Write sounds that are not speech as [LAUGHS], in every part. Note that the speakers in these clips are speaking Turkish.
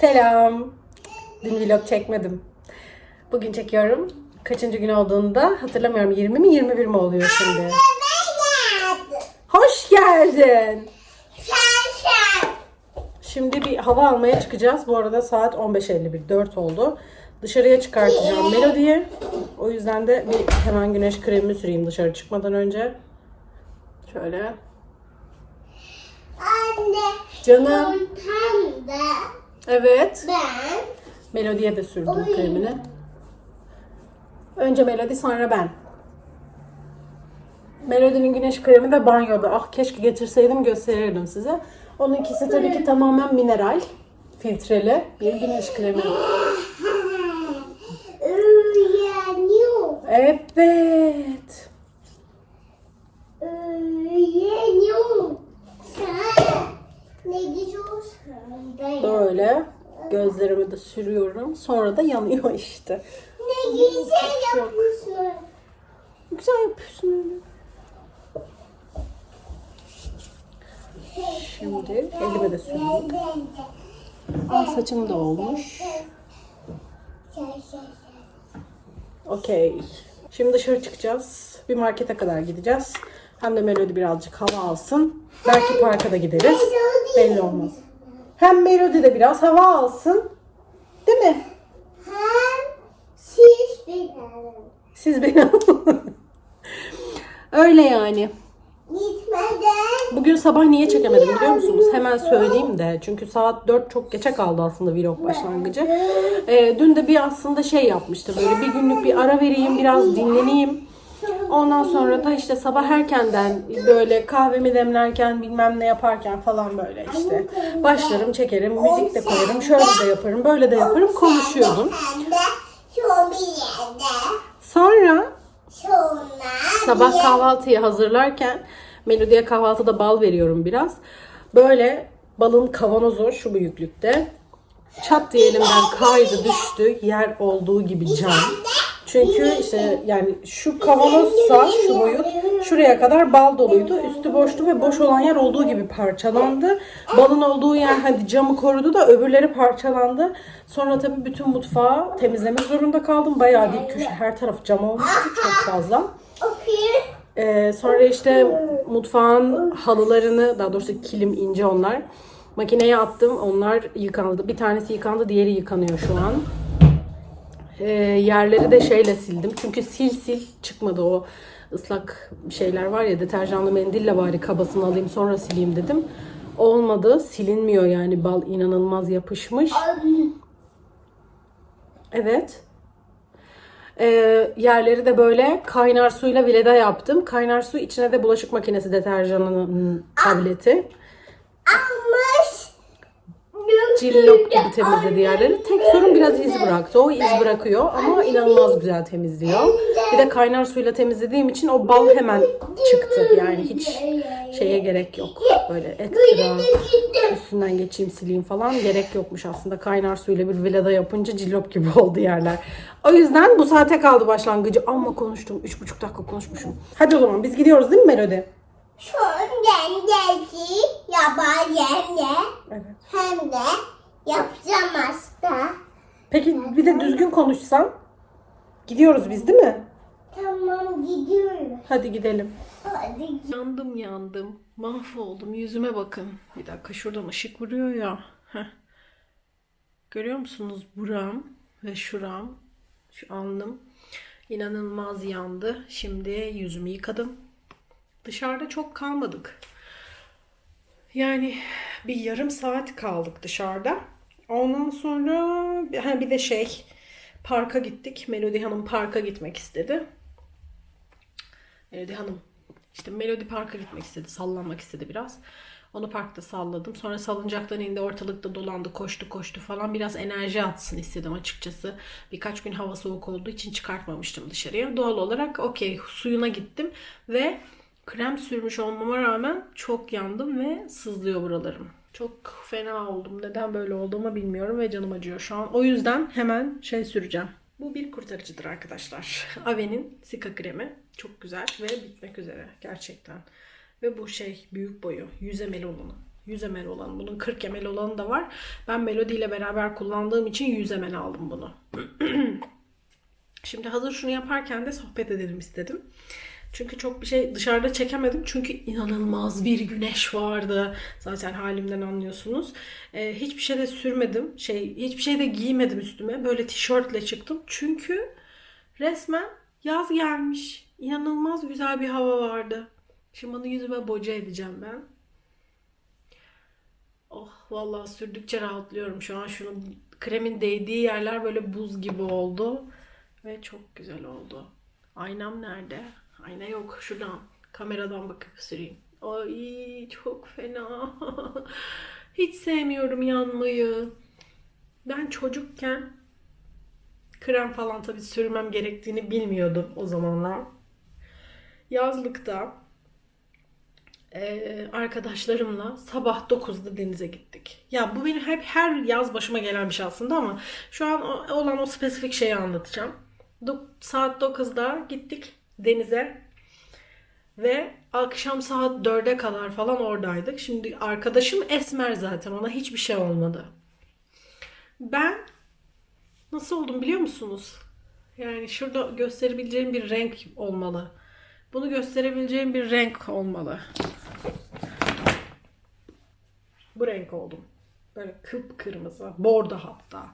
Selam. Dün vlog çekmedim. Bugün çekiyorum. Kaçıncı gün olduğunda hatırlamıyorum. 20 mi 21 mi oluyor şimdi? Hoş geldin. Şimdi bir hava almaya çıkacağız. Bu arada saat 15.51. 4 oldu. Dışarıya çıkartacağım Melody'yi. O yüzden de bir hemen güneş kremimi süreyim dışarı çıkmadan önce. Şöyle. Anne. Canım. Çantamda Evet. ben Melodi'ye de sürdüm kremini. Önce Melodi sonra ben. Melody'nin güneş kremi de banyoda. Ah keşke getirseydim gösterirdim size. Onun ikisi tabii ki tamamen mineral. Filtreli bir güneş kremi. uyanıyor. Evet. Uyanıyor. Sen ne gidiyorsun? Böyle gözlerimi de sürüyorum. Sonra da yanıyor işte. Ne güzel yapıyorsun. Güzel yapıyorsun öyle. Şimdi elime de süreyim. Aa saçım da olmuş. Okey. Şimdi dışarı çıkacağız. Bir markete kadar gideceğiz. Hem de Melody birazcık hava alsın. Belki parka da gideriz. Belli olmaz. Hem Melody de biraz hava alsın. Değil mi? Hem siz benim. Siz beni alın. Öyle yani. Gitmeden Bugün sabah niye çekemedim biliyor musunuz? Hemen söyleyeyim de. Çünkü saat 4 çok geçe kaldı aslında vlog başlangıcı. Ee, dün de bir aslında şey yapmıştı. Böyle bir günlük bir ara vereyim, biraz dinleneyim. Ondan sonra da işte sabah erkenden böyle kahvemi demlerken bilmem ne yaparken falan böyle işte başlarım çekerim, müzik de koyarım, şöyle de yaparım, böyle de yaparım konuşuyordum. Sonra Sabah kahvaltıyı hazırlarken Melody'ye kahvaltıda bal veriyorum biraz. Böyle balın kavanozu şu büyüklükte. Çat diye elimden kaydı düştü. Yer olduğu gibi cam. Çünkü işte yani şu kavanozsa şu boyut şuraya kadar bal doluydu. Üstü boştu ve boş olan yer olduğu gibi parçalandı. Balın olduğu yer hadi camı korudu da öbürleri parçalandı. Sonra tabii bütün mutfağı temizlemek zorunda kaldım. Bayağı dik köşe her taraf cam olmuştu çok fazla. Ee, sonra işte mutfağın halılarını, daha doğrusu kilim ince onlar. Makineye attım. Onlar yıkandı. Bir tanesi yıkandı, diğeri yıkanıyor şu an. Ee, yerleri de şeyle sildim. Çünkü sil sil çıkmadı o ıslak şeyler var ya deterjanlı mendille bari kabasını alayım sonra sileyim dedim. Olmadı. Silinmiyor yani bal inanılmaz yapışmış. Evet. Ee, yerleri de böyle kaynar suyla vileda yaptım. Kaynar su içine de bulaşık makinesi deterjanının tableti. Almış. Cillop gibi temizledi yerleri. Tek sorun biraz iz bıraktı. O iz bırakıyor ama inanılmaz güzel temizliyor. Bir de kaynar suyla temizlediğim için o bal hemen çıktı. Yani hiç şeye gerek yok. Böyle ekstra üstünden geçeyim sileyim falan gerek yokmuş aslında. Kaynar suyla bir vilada yapınca cillop gibi oldu yerler. O yüzden bu saate kaldı başlangıcı. Ama konuştum. 3,5 dakika konuşmuşum. Hadi o zaman biz gidiyoruz değil mi Melody? Şu dengeci yapar yerine Evet. hem de yapacağım hasta. Peki bir de düzgün konuşsan. Gidiyoruz biz değil mi? Tamam gidiyoruz. Hadi gidelim. Hadi Yandım yandım. Mahvoldum. Yüzüme bakın. Bir dakika şuradan ışık vuruyor ya. Heh. Görüyor musunuz? Buram ve şuram. Şu alnım. İnanılmaz yandı. Şimdi yüzümü yıkadım. Dışarıda çok kalmadık. Yani bir yarım saat kaldık dışarıda. Ondan sonra ha bir de şey parka gittik. Melody Hanım parka gitmek istedi. Melody Hanım işte Melody Park'a gitmek istedi. Sallanmak istedi biraz. Onu parkta salladım. Sonra salıncaktan indi ortalıkta dolandı koştu koştu falan. Biraz enerji atsın istedim açıkçası. Birkaç gün hava soğuk olduğu için çıkartmamıştım dışarıya. Doğal olarak okey suyuna gittim. Ve krem sürmüş olmama rağmen çok yandım ve sızlıyor buralarım. Çok fena oldum. Neden böyle olduğumu bilmiyorum ve canım acıyor şu an. O yüzden hemen şey süreceğim. Bu bir kurtarıcıdır arkadaşlar. [LAUGHS] Ave'nin Sika kremi. Çok güzel ve bitmek üzere gerçekten. Ve bu şey büyük boyu. 100 ml olanı. 100 ml olan. Bunun 40 ml olanı da var. Ben Melody ile beraber kullandığım için 100 ml aldım bunu. [CLEARS THROAT] Şimdi hazır şunu yaparken de sohbet edelim istedim. Çünkü çok bir şey dışarıda çekemedim. Çünkü inanılmaz bir güneş vardı. Zaten halimden anlıyorsunuz. Ee, hiçbir şey de sürmedim. Şey, hiçbir şey de giymedim üstüme. Böyle tişörtle çıktım. Çünkü resmen yaz gelmiş. İnanılmaz güzel bir hava vardı. Şimdi bunu yüzüme boca edeceğim ben. Oh vallahi sürdükçe rahatlıyorum şu an. Şunun kremin değdiği yerler böyle buz gibi oldu. Ve çok güzel oldu. Aynam nerede? Ayna yok. Şuradan kameradan bakıp süreyim. Ay çok fena. [LAUGHS] Hiç sevmiyorum yanmayı. Ben çocukken krem falan tabii sürmem gerektiğini bilmiyordum o zamanlar. Yazlıkta eee, arkadaşlarımla sabah 9'da denize gittik. Ya bu benim hep her yaz başıma gelen bir şey aslında ama şu an olan o spesifik şeyi anlatacağım. Do- saat 9'da gittik denize ve akşam saat 4'e kadar falan oradaydık. Şimdi arkadaşım esmer zaten ona hiçbir şey olmadı. Ben nasıl oldum biliyor musunuz? Yani şurada gösterebileceğim bir renk olmalı. Bunu gösterebileceğim bir renk olmalı. Bu renk oldum. Böyle kıpkırmızı. Bordo hatta.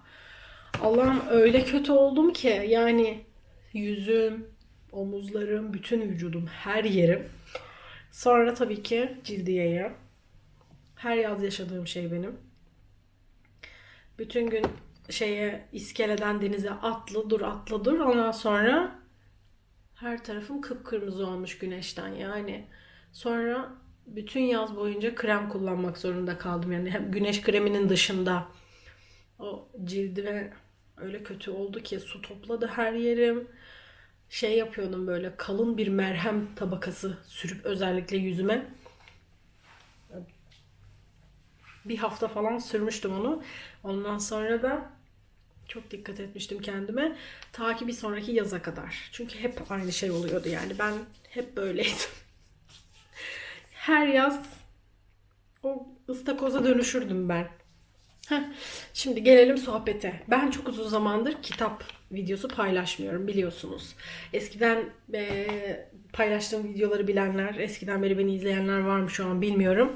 Allah'ım öyle kötü oldum ki yani yüzüm, omuzlarım, bütün vücudum, her yerim. Sonra tabii ki cildiyeye. Her yaz yaşadığım şey benim. Bütün gün şeye iskeleden denize atlı dur atlı dur. Ondan sonra her tarafım kıpkırmızı olmuş güneşten yani. Sonra bütün yaz boyunca krem kullanmak zorunda kaldım. Yani hem güneş kreminin dışında o cildime öyle kötü oldu ki su topladı her yerim. Şey yapıyordum böyle kalın bir merhem tabakası sürüp özellikle yüzüme. Bir hafta falan sürmüştüm onu. Ondan sonra da çok dikkat etmiştim kendime. Ta ki bir sonraki yaza kadar. Çünkü hep aynı şey oluyordu yani. Ben hep böyleydim. [LAUGHS] Her yaz o ıstakoza dönüşürdüm ben. Şimdi gelelim sohbete. Ben çok uzun zamandır kitap videosu paylaşmıyorum biliyorsunuz. Eskiden eee, paylaştığım videoları bilenler, eskiden beri beni izleyenler var mı şu an bilmiyorum.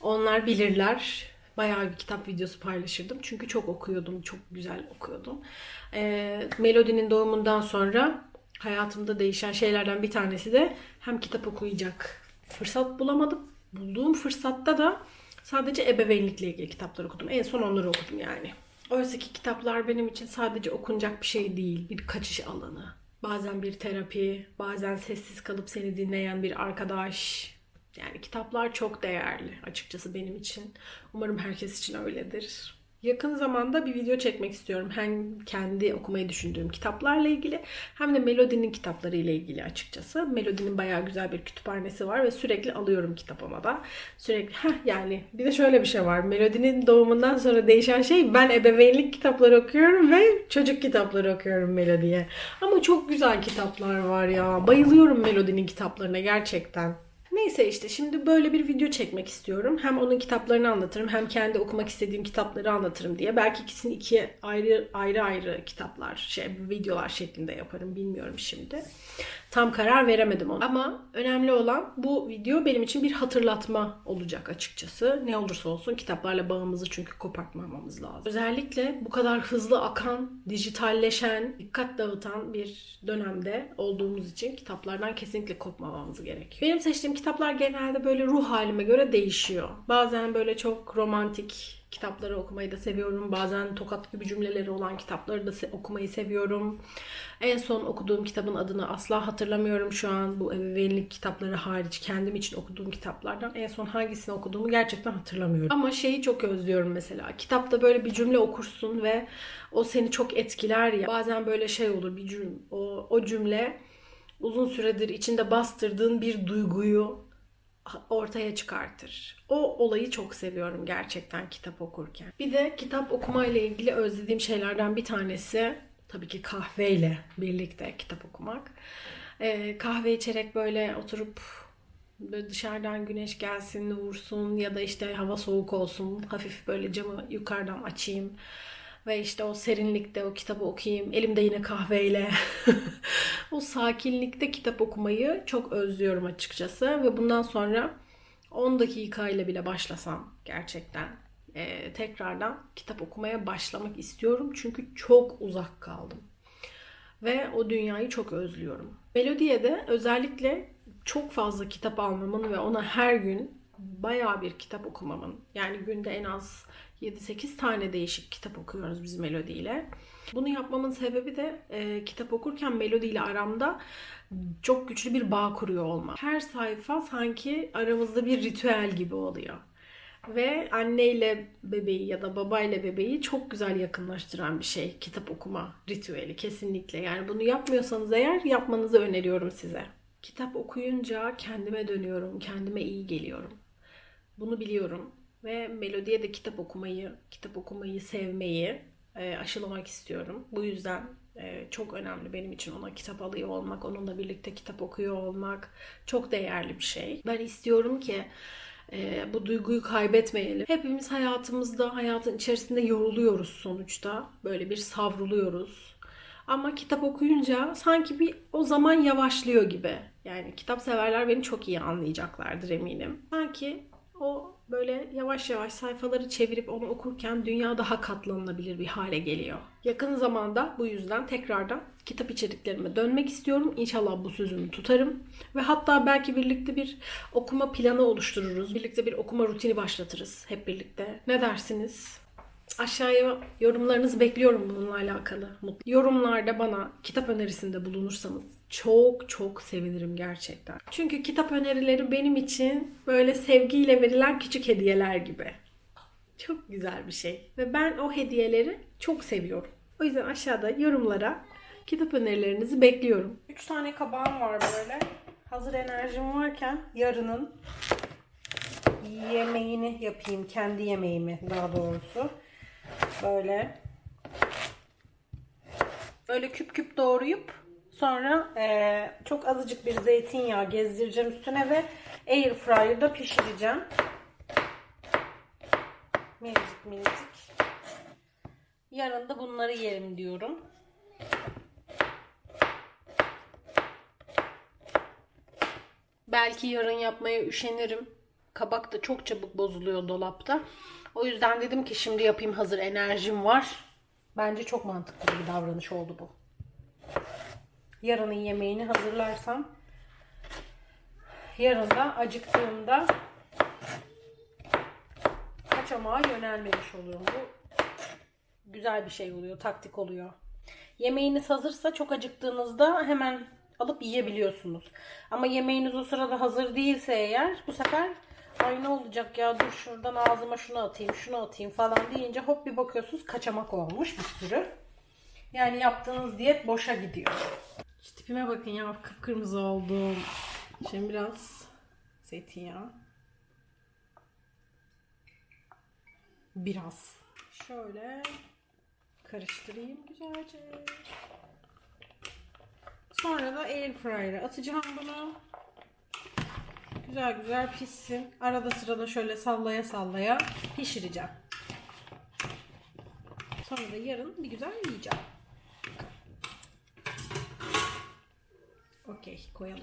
Onlar bilirler. Bayağı bir kitap videosu paylaşırdım. Çünkü çok okuyordum, çok güzel okuyordum. Eee Melody'nin doğumundan sonra hayatımda değişen şeylerden bir tanesi de hem kitap okuyacak fırsat bulamadım. Bulduğum fırsatta da sadece ebeveynlikle ilgili kitaplar okudum. En son onları okudum yani. Oysa ki kitaplar benim için sadece okunacak bir şey değil. Bir kaçış alanı. Bazen bir terapi, bazen sessiz kalıp seni dinleyen bir arkadaş. Yani kitaplar çok değerli açıkçası benim için. Umarım herkes için öyledir. Yakın zamanda bir video çekmek istiyorum. Hem kendi okumayı düşündüğüm kitaplarla ilgili hem de Melody'nin kitapları ile ilgili açıkçası. Melody'nin bayağı güzel bir kütüphanesi var ve sürekli alıyorum kitabıma da. Sürekli heh, yani bir de şöyle bir şey var. Melody'nin doğumundan sonra değişen şey ben ebeveynlik kitapları okuyorum ve çocuk kitapları okuyorum Melody'ye. Ama çok güzel kitaplar var ya. Bayılıyorum Melody'nin kitaplarına gerçekten. Neyse işte şimdi böyle bir video çekmek istiyorum. Hem onun kitaplarını anlatırım hem kendi okumak istediğim kitapları anlatırım diye. Belki ikisini ikiye ayrı ayrı ayrı kitaplar, şey videolar şeklinde yaparım bilmiyorum şimdi. Tam karar veremedim ona. Ama önemli olan bu video benim için bir hatırlatma olacak açıkçası. Ne olursa olsun kitaplarla bağımızı çünkü kopartmamamız lazım. Özellikle bu kadar hızlı akan, dijitalleşen, dikkat dağıtan bir dönemde olduğumuz için kitaplardan kesinlikle kopmamamız gerekiyor. Benim seçtiğim kitaplar genelde böyle ruh halime göre değişiyor. Bazen böyle çok romantik kitapları okumayı da seviyorum. Bazen tokat gibi cümleleri olan kitapları da se- okumayı seviyorum. En son okuduğum kitabın adını asla hatırlamıyorum şu an. Bu ebeveynlik kitapları hariç kendim için okuduğum kitaplardan en son hangisini okuduğumu gerçekten hatırlamıyorum. Ama şeyi çok özlüyorum mesela. Kitapta böyle bir cümle okursun ve o seni çok etkiler ya. Bazen böyle şey olur bir cümle, o, o cümle uzun süredir içinde bastırdığın bir duyguyu ortaya çıkartır. O olayı çok seviyorum gerçekten kitap okurken. Bir de kitap okumayla ilgili özlediğim şeylerden bir tanesi tabii ki kahveyle birlikte kitap okumak. Ee, kahve içerek böyle oturup Böyle dışarıdan güneş gelsin, vursun ya da işte hava soğuk olsun. Hafif böyle camı yukarıdan açayım. Ve işte o serinlikte o kitabı okuyayım. Elimde yine kahveyle. [LAUGHS] o sakinlikte kitap okumayı çok özlüyorum açıkçası. Ve bundan sonra 10 dakikayla bile başlasam gerçekten e, tekrardan kitap okumaya başlamak istiyorum. Çünkü çok uzak kaldım. Ve o dünyayı çok özlüyorum. Melodiye de özellikle çok fazla kitap almamın ve ona her gün bayağı bir kitap okumamın. Yani günde en az 7-8 tane değişik kitap okuyoruz biz Melodi ile. Bunu yapmamın sebebi de e, kitap okurken Melodi ile aramda çok güçlü bir bağ kuruyor olmak. Her sayfa sanki aramızda bir ritüel gibi oluyor. Ve anneyle bebeği ya da babayla bebeği çok güzel yakınlaştıran bir şey. Kitap okuma ritüeli kesinlikle. Yani bunu yapmıyorsanız eğer yapmanızı öneriyorum size. Kitap okuyunca kendime dönüyorum, kendime iyi geliyorum. Bunu biliyorum ve Melodi'ye de kitap okumayı, kitap okumayı sevmeyi e, aşılamak istiyorum. Bu yüzden e, çok önemli benim için ona kitap alıyor olmak, onunla birlikte kitap okuyor olmak çok değerli bir şey. Ben istiyorum ki e, bu duyguyu kaybetmeyelim. Hepimiz hayatımızda, hayatın içerisinde yoruluyoruz sonuçta. Böyle bir savruluyoruz. Ama kitap okuyunca sanki bir o zaman yavaşlıyor gibi. Yani kitap severler beni çok iyi anlayacaklardır eminim. Sanki o böyle yavaş yavaş sayfaları çevirip onu okurken dünya daha katlanılabilir bir hale geliyor. Yakın zamanda bu yüzden tekrardan kitap içeriklerime dönmek istiyorum. İnşallah bu sözümü tutarım. Ve hatta belki birlikte bir okuma planı oluştururuz. Birlikte bir okuma rutini başlatırız hep birlikte. Ne dersiniz? Aşağıya yorumlarınızı bekliyorum bununla alakalı. Yorumlarda bana kitap önerisinde bulunursanız çok çok sevinirim gerçekten. Çünkü kitap önerileri benim için böyle sevgiyle verilen küçük hediyeler gibi. Çok güzel bir şey. Ve ben o hediyeleri çok seviyorum. O yüzden aşağıda yorumlara kitap önerilerinizi bekliyorum. 3 tane kabağım var böyle. Hazır enerjim varken yarının yemeğini yapayım. Kendi yemeğimi daha doğrusu. Böyle böyle küp küp doğrayıp sonra eee, çok azıcık bir zeytinyağı gezdireceğim üstüne ve air fryer'da pişireceğim. Minicik minicik. Yarın da bunları yerim diyorum. Belki yarın yapmaya üşenirim. Kabak da çok çabuk bozuluyor dolapta. O yüzden dedim ki şimdi yapayım hazır enerjim var. Bence çok mantıklı bir davranış oldu bu. Yarının yemeğini hazırlarsam yarın da acıktığımda kaçamağa yönelmemiş olurum. Bu güzel bir şey oluyor, taktik oluyor. Yemeğiniz hazırsa çok acıktığınızda hemen alıp yiyebiliyorsunuz. Ama yemeğiniz o sırada hazır değilse eğer bu sefer ay ne olacak ya dur şuradan ağzıma şunu atayım şunu atayım falan deyince hop bir bakıyorsunuz kaçamak olmuş bir sürü. Yani yaptığınız diyet boşa gidiyor. Şu tipime bakın ya kıpkırmızı oldum. Şimdi biraz zeytinyağı. Biraz. Şöyle karıştırayım güzelce. Sonra da air fryer'a atacağım bunu. Güzel güzel pişsin. Arada sırada şöyle sallaya sallaya pişireceğim. Sonra da yarın bir güzel yiyeceğim. Ok, quello.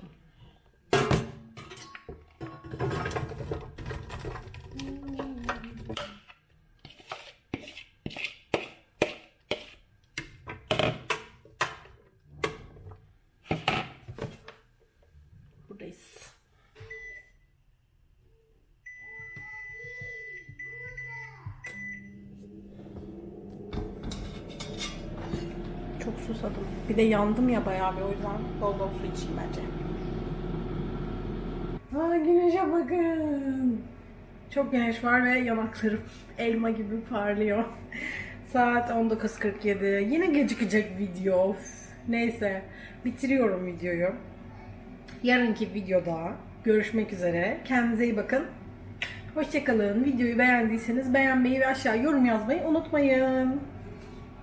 Bir de yandım ya bayağı bir o yüzden bol bol su içeyim bence. Aa güneşe bakın. Çok güneş var ve yanaklarım [LAUGHS] elma gibi parlıyor. [LAUGHS] Saat 19.47. Yine gecikecek video. Of. Neyse. Bitiriyorum videoyu. Yarınki videoda görüşmek üzere. Kendinize iyi bakın. Hoşçakalın. Videoyu beğendiyseniz beğenmeyi ve aşağı yorum yazmayı unutmayın.